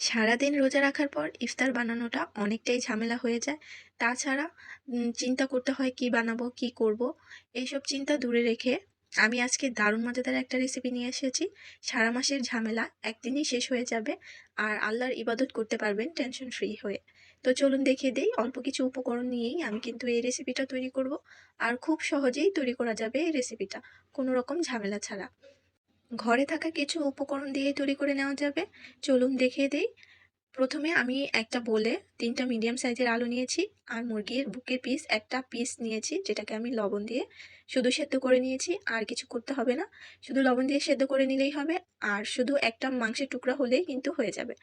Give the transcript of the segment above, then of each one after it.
সারাদিন রোজা রাখার পর ইফতার বানানোটা অনেকটাই ঝামেলা হয়ে যায়। তাছাড়া চিন্তা করতে হয় কি বানাবো, কি করব, এইসব চিন্তা দূরে রেখে আমি আজকে দারুণ মজাদার একটা রেসিপি নিয়ে এসেছি। সারা মাসের ঝামেলা একদিনই শেষ হয়ে যাবে আর আল্লাহর ইবাদত করতে পারবেন টেনশন ফ্রি হয়ে। তো চলুন দেখিয়ে দেই, অল্প কিছু উপকরণ নিয়েই আমি কিন্তু এই রেসিপিটা তৈরি করব। আর খুব সহজেই তৈরি করা যাবে এই রেসিপিটা কোনো রকম ঝামেলা ছাড়া। ঘরে থাকা কিছু উপকরণ দিয়ে তৈরি করে নেওয়া যাবে। চলুন দেখিয়ে দিই। প্রথমে আমি একটা বলে তিনটা মিডিয়াম সাইজের আলু নিয়েছি আর মুরগির বুকের পিস একটা পিস নিয়েছি যেটাকে আমি লবণ দিয়ে শুধু সেদ্ধ করে নিয়েছি, আর কিছু করতে হবে না। শুধু লবণ দিয়ে সেদ্ধ করে নিলেই হবে, আর শুধু একটা মাংসের টুকরা হলেই কিন্তু হয়ে যাবে।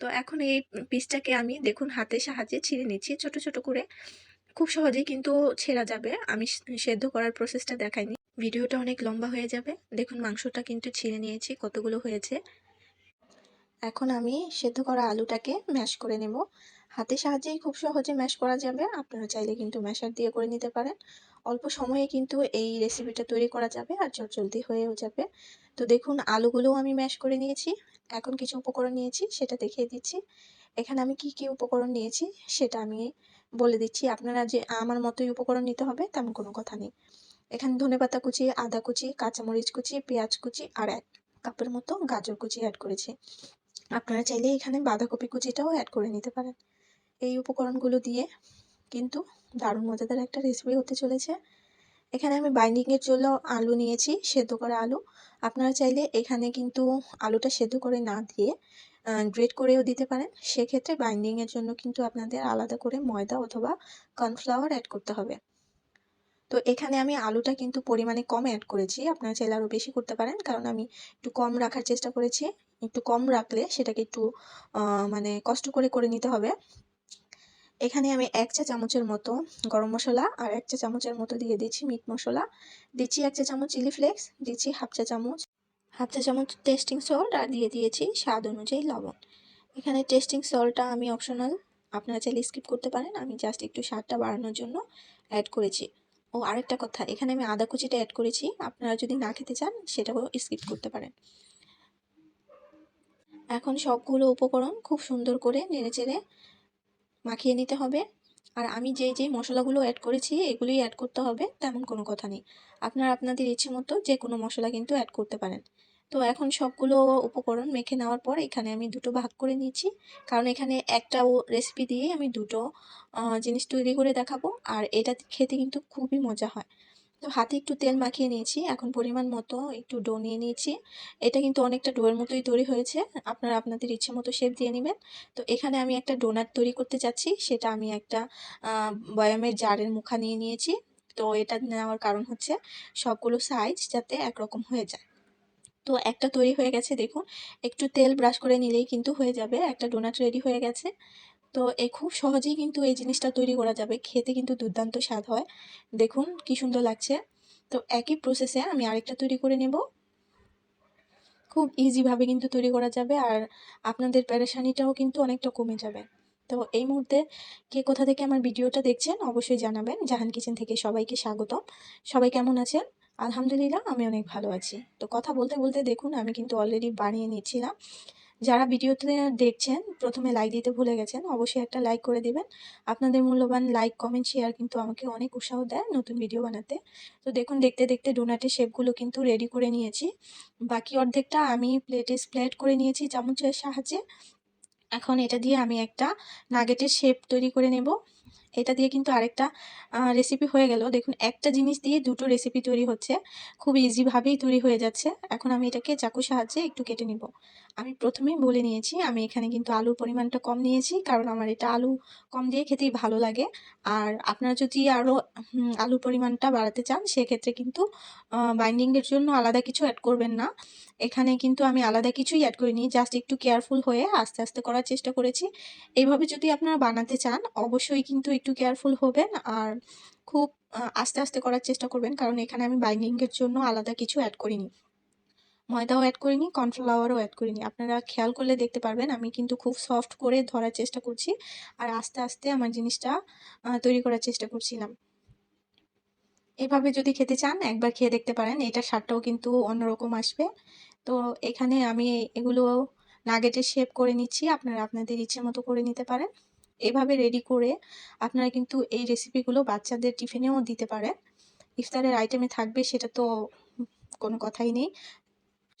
তো এখন এই পিসটাকে আমি দেখুন হাতের সাহায্যে ছিঁড়ে নিচ্ছি ছোট ছোট করে। খুব সহজেই কিন্তু ছেঁড়া যাবে। আমি সেদ্ধ করার প্রসেসটা দেখাইনি। ভিডিওটা অনেক লম্বা হয়ে যাবে। দেখুন, মাংসটা কিন্তু ছিঁড়ে নিয়েছি, কতগুলো হয়েছে। এখন আমি সেদ্ধ করা আলুটাকে ম্যাশ করে নেব। হাতের সাহায্যেই খুব সহজে ম্যাশ করা যাবে। আপনারা চাইলে কিন্তু ম্যাশার দিয়ে করে নিতে পারেন। অল্প সময়ে কিন্তু এই রেসিপিটা তৈরি করা যাবে আর জলদি হয়েও যাবে। তো দেখুন, আলুগুলোও আমি ম্যাশ করে নিয়েছি। এখন কিছু উপকরণ নিয়েছি, সেটা দেখিয়ে দিচ্ছি। এখানে আমি কি কি উপকরণ নিয়েছি, সেটা আমি বলে দিচ্ছি। আপনারা যে আমার মতোই উপকরণ নিতে হবে, তেমন কোনো কথা নেই। এখানে ধনেপাতা কুচি, আদা কুচি, কাঁচামরিচ কুচি, পেঁয়াজ কুচি আর এক কাপের মতো গাজর কুচি অ্যাড করেছি। আপনারা চাইলে এখানে বাঁধাকপি কুচিটাও অ্যাড করে নিতে পারেন। এই উপকরণগুলো দিয়ে কিন্তু দারুণ মজাদার একটা রেসিপি হতে চলেছে। এখানে আমি বাইন্ডিংয়ের জন্য আলু নিয়েছি, সেদ্ধ করা আলু। আপনারা চাইলে এখানে কিন্তু আলুটা সেদ্ধ করে না দিয়ে গ্রেট করেও দিতে পারেন। সেক্ষেত্রে বাইন্ডিংয়ের জন্য কিন্তু আপনাদের আলাদা করে ময়দা অথবা কর্নফ্লাওয়ার অ্যাড করতে হবে। তো এখানে আমি আলুটা কিন্তু পরিমাণে কম অ্যাড করেছি। আপনারা চাইলে আরও বেশি করতে পারেন, কারণ আমি একটু কম রাখার চেষ্টা করেছি। একটু কম রাখলে সেটাকে একটু মানে কষ্ট করে করে নিতে হবে। এখানে আমি এক চা চামচের মতো গরম মশলা আর এক চা চামচের মতো দিয়ে দিচ্ছি মিট মশলা। দিচ্ছি এক চা চামচ চিলি ফ্লেক্স, দিচ্ছি হাফ চা চামচ, হাফ চা চামচ টেস্টিং সল্ট আর দিয়ে দিয়েছি স্বাদ অনুযায়ী লবণ। এখানে টেস্টিং সল্টটা আমি অপশনাল আপনারা চাইলে স্কিপ করতে পারেন। আমি জাস্ট একটু স্বাদটা বাড়ানোর জন্য অ্যাড করেছি। ও আরেকটা কথা, এখানে আমি আদা কুচিটা অ্যাড করেছি, আপনারা যদি না খেতে চান সেটাও স্কিপ করতে পারেন। এখন সবগুলো উপকরণ খুব সুন্দর করে নেড়ে চেড়ে মাখিয়ে নিতে হবে। আর আমি যেই যেই মশলাগুলো অ্যাড করেছি, এগুলোই অ্যাড করতে হবে, তেমন কোনো কথা নেই। আপনারা আপনাদের ইচ্ছে মতো যে কোনো মশলা কিন্তু অ্যাড করতে পারেন। তো এখন সবগুলো উপকরণ মেখে নেওয়ার পর এখানে আমি দুটো ভাগ করে নিচ্ছি। কারণ এখানে একটা রেসিপি দিয়ে আমি দুটো জিনিস তৈরি করে দেখাবো। আর এটা খেতে কিন্তু খুবই মজা হয়। তো হাতে একটু তেল মাখিয়ে নিয়েছি। এখন পরিমাণ মতো একটু ডো নিয়ে নিয়েছি। এটা কিন্তু অনেকটা ডোয়ের মতোই তৈরি হয়েছে। আপনারা আপনাদের ইচ্ছে মতো শেপ দিয়ে নেবেন। তো এখানে আমি একটা ডোনাট তৈরি করতে চাচ্ছি। সেটা আমি একটা বয়ামের জারের মুখা নিয়ে নিয়েছি। তো এটা নেওয়ার কারণ হচ্ছে সবগুলো সাইজ যাতে একরকম হয়ে যায়। তো একটা তৈরি হয়ে গেছে, দেখুন। একটু তেল ব্রাশ করে নিলেই কিন্তু হয়ে যাবে। একটা ডোনাট রেডি হয়ে গেছে। তো এই খুব সহজেই কিন্তু এই জিনিসটা তৈরি করা যাবে। খেতে কিন্তু দুর্দান্ত স্বাদ হয়। দেখুন কি সুন্দর লাগছে। তো একই প্রসেসে আমি আরেকটা তৈরি করে নেব। খুব ইজিভাবে কিন্তু তৈরি করা যাবে আর আপনাদের প্যারেশানিটাও কিন্তু অনেকটা কমে যাবে। তো এই মুহূর্তে কে কোথা থেকে আমার ভিডিওটা দেখছেন, অবশ্যই জানাবেন। জাহান কিচেন থেকে সবাইকে স্বাগতম। সবাই কেমন আছেন? আলহামদুলিল্লাহ, আমি অনেক ভালো আছি। তো কথা বলতে বলতে দেখুন, আমি কিন্তু অলরেডি বানিয়ে নিচ্ছিলাম। যারা ভিডিওতে দেখছেন, প্রথমে লাইক দিতে ভুলে গেছেন, অবশ্যই একটা লাইক করে দিবেন। আপনাদের মূল্যবান লাইক কমেন্ট শেয়ার কিন্তু আমাকে অনেক উৎসাহ দেয় নতুন ভিডিও বানাতে। তো দেখুন, দেখতে দেখতে ডোনাটের শেপগুলো কিন্তু রেডি করে নিয়েছি। বাকি অর্ধেকটা আমি প্লেটে স্প্লেট করে নিয়েছি চামচের সাহায্যে। এখন এটা দিয়ে আমি একটা নাগেটের শেপ তৈরি করে নেব। এটা দিয়ে কিন্তু আরেকটা রেসিপি হয়ে গেল। দেখুন, একটা জিনিস দিয়ে দুটো রেসিপি তৈরি হচ্ছে। খুব ইজিভাবেই তৈরি হয়ে যাচ্ছে। এখন আমি এটাকে চাকু সাহায্যে একটু কেটে নিব। আমি প্রথমেই বলে নিয়েছি, আমি এখানে কিন্তু আলুর পরিমাণটা কম নিয়েছি, কারণ আমার এটা আলু কম দিয়ে খেতেই ভালো লাগে। আর আপনারা যদি আরও আলুর পরিমাণটা বাড়াতে চান, সেক্ষেত্রে কিন্তু বাইন্ডিংয়ের জন্য আলাদা কিছু অ্যাড করবেন না। এখানে কিন্তু আমি আলাদা কিছুই অ্যাড করিনি জাস্ট একটু কেয়ারফুল হয়ে আস্তে আস্তে করার চেষ্টা করেছি। এইভাবে যদি আপনারা বানাতে চান, অবশ্যই কিন্তু একটু কেয়ারফুল হবেন আর খুব আস্তে আস্তে করার চেষ্টা করবেন, কারণ এখানে আমি বাইন্ডিংয়ের জন্য আলাদা কিছু অ্যাড করিনি। ময়দাও অ্যাড করিনি কর্নফ্লাওয়ারও অ্যাড করিনি। আপনারা খেয়াল করলে দেখতে পারবেন, আমি কিন্তু খুব সফট করে ধরার চেষ্টা করছি আর আস্তে আস্তে আমার জিনিসটা তৈরি করার চেষ্টা করছিলাম। এভাবে যদি খেতে চান, একবার খেয়ে দেখতে পারেন। এটার স্বাদটাও কিন্তু অন্যরকম আসবে। তো এখানে আমি এগুলো নাগেটের শেপ করে নিচ্ছি। আপনারা আপনাদের ইচ্ছে মতো করে নিতে পারেন। এভাবে রেডি করে আপনারা কিন্তু এই রেসিপিগুলো বাচ্চাদের টিফিনেও দিতে পারেন। ইফতারের আইটেমে থাকবে, সেটা তো কোনো কথাই নেই।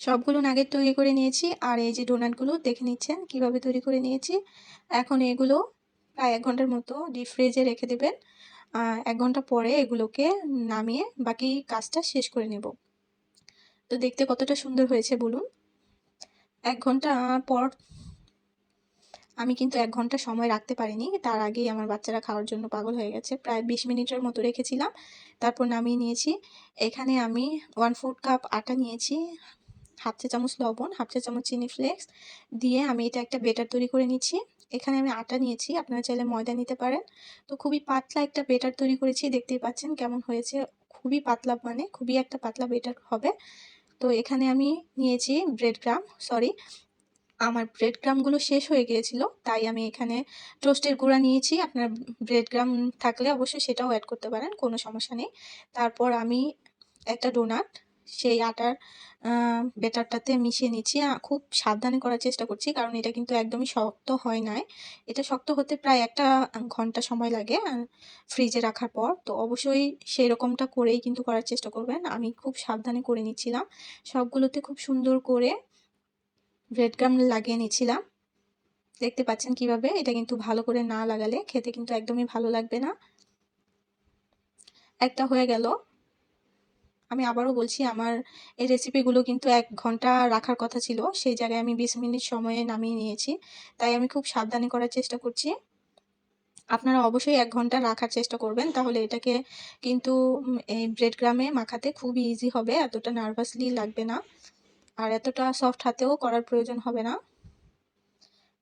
সবগুলো নাগেট তৈরি করে নিয়েছি। আর এই যে ডোনাটগুলো দেখে নিচ্ছেন কীভাবে তৈরি করে নিয়েছি। এখন এগুলো প্রায় এক ঘণ্টার মতো ডিপ ফ্রিজে রেখে দেবেন। এক ঘণ্টা পরে এগুলোকে নামিয়ে বাকি কাজটা শেষ করে নেব। তো দেখতে কতটা সুন্দর হয়েছে বলুন। এক ঘণ্টা পর আমি কিন্তু এক ঘণ্টা সময় রাখতে পারিনি। তার আগেই আমার বাচ্চারা খাওয়ার জন্য পাগল হয়ে গেছে। প্রায় বিশ মিনিটের মতো রেখেছিলাম। তারপর নামিয়ে নিয়েছি। এখানে আমি ওয়ান ফোর্থ কাপ আটা নিয়েছি, হাফ চা চামচ লবণ, হাফ চা চামচ চিনি ফ্লেক্স দিয়ে আমি এটা একটা বেটার তৈরি করে নিচ্ছি। এখানে আমি আটা নিয়েছি, আপনারা চাইলে ময়দা নিতে পারেন। তো খুবই পাতলা একটা বেটার তৈরি করেছি, দেখতেই পাচ্ছেন কেমন হয়েছে। খুবই পাতলা মানে খুবই একটা পাতলা বেটার হবে। তো এখানে আমি নিয়েছি ব্রেড গ্রাম সরি আমার ব্রেড গ্রামগুলো শেষ হয়ে গিয়েছিল, তাই আমি এখানে টোস্টের গুঁড়া নিয়েছি। আপনার ব্রেড গ্রাম থাকলে অবশ্যই সেটাও অ্যাড করতে পারেন, কোনো সমস্যা নেই। তারপর আমি একটা ডোনাট সেই আটার বেটারটাতে মিশিয়ে নিচ্ছি। খুব সাবধানে করার চেষ্টা করছি, কারণ এটা কিন্তু একদমই শক্ত হয় নাই। এটা শক্ত হতে প্রায় একটা ঘণ্টা সময় লাগে ফ্রিজে রাখার পর। তো অবশ্যই সেই রকমটা করেই কিন্তু করার চেষ্টা করবেন। আমি খুব সাবধানে করে নিচ্ছিলাম। সবগুলোতে খুব সুন্দর করে ব্রেড গাম লাগিয়ে নিচ্ছিলাম। দেখতে পাচ্ছেন কীভাবে? এটা কিন্তু ভালো করে না লাগালে খেতে কিন্তু একদমই ভালো লাগবে না। একটা হয়ে গেল। আমি আবারও বলছি, আমার এই রেসিপিগুলো কিন্তু এক ঘণ্টা রাখার কথা ছিল। সেই জায়গায় আমি বিশ মিনিট সময়ে নামিয়ে নিয়েছি। তাই আমি খুব সাবধানে করার চেষ্টা করছি। আপনারা অবশ্যই এক ঘণ্টা রাখার চেষ্টা করবেন। তাহলে এটাকে কিন্তু এই ব্রেড গ্রামে মাখাতে খুবই ইজি হবে। এতটা নার্ভাসলি লাগবে না। আর এতটা সফট হাতেও করার প্রয়োজন হবে না।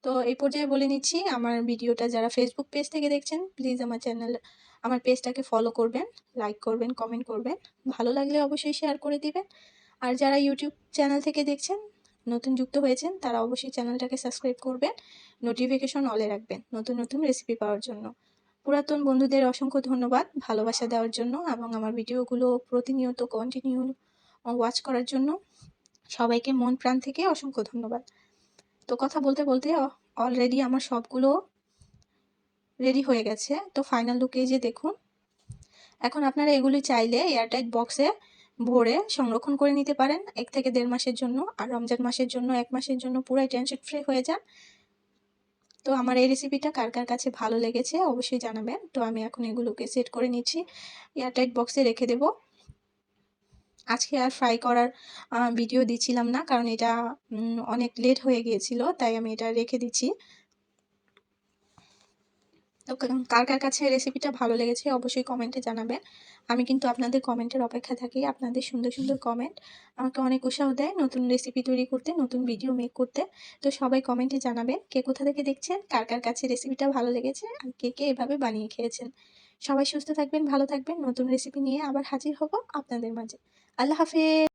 তো এই পর্যায়ে বলে নিচ্ছি, আমার ভিডিওটা যারা ফেসবুক পেজ থেকে দেখছেন প্লিজ আমার চ্যানেল আমার পেজটাকে ফলো করবেন লাইক করবেন কমেন্ট করবেন। ভালো লাগলে অবশ্যই শেয়ার করে দিবেন। আর যারা ইউটিউব চ্যানেল থেকে দেখছেন, নতুন যুক্ত হয়েছেন, তারা অবশ্যই চ্যানেলটাকে সাবস্ক্রাইব করবেন। নোটিফিকেশন অলে রাখবেন, নতুন নতুন রেসিপি পাওয়ার জন্য। পুরাতন বন্ধুদের অসংখ্য ধন্যবাদ ভালোবাসা দেওয়ার জন্য এবং আমার ভিডিওগুলো প্রতিনিয়ত কন্টিনিউ ওয়াচ করার জন্য। সবাইকে মন প্রাণ থেকে অসংখ্য ধন্যবাদ। তো কথা বলতে বলতে অলরেডি আমার সবগুলো রেডি হয়ে গেছে। তো ফাইনাল লুকে যে দেখুন। এখন আপনারা এগুলি চাইলে এয়ারটাইট বক্সে ভরে সংরক্ষণ করে নিতে পারেন। এক থেকে দেড় মাসের জন্য আর রমজান মাসের জন্য, এক মাসের জন্য পুরাই টেনশন ফ্রি হয়ে যান। তো আমার এই রেসিপিটা কার কার কাছে ভালো লেগেছে অবশ্যই জানাবেন। তো আমি এখন এগুলোকে সেট করে নিচ্ছি। এয়ারটাইট বক্সে রেখে দেব। আজকে আর ফ্রাই করার ভিডিও দিচ্ছিলাম না কারণ এটা অনেক লেট হয়ে গিয়েছিল, তাই আমি এটা রেখে দিচ্ছি। তো কার কার কাছে রেসিপিটা ভালো লেগেছে অবশ্যই কমেন্টে জানাবেন। আমি কিন্তু আপনাদের কমেন্টের অপেক্ষা থাকি, আপনাদের সুন্দর সুন্দর কমেন্ট আমাকে অনেক উৎসাহ দেয় নতুন রেসিপি তৈরি করতে, নতুন ভিডিও মেক করতে। তো সবাই কমেন্টে জানাবেন কে কোথা থেকে দেখছেন, কার কার কাছে রেসিপিটা ভালো লেগেছে আর কে কে এভাবে বানিয়ে খেয়েছেন। সবাই সুস্থ থাকবেন, ভালো থাকবেন। নতুন রেসিপি নিয়ে আবার হাজির হব আপনাদের মাঝে। আল্লাহ হাফেজ!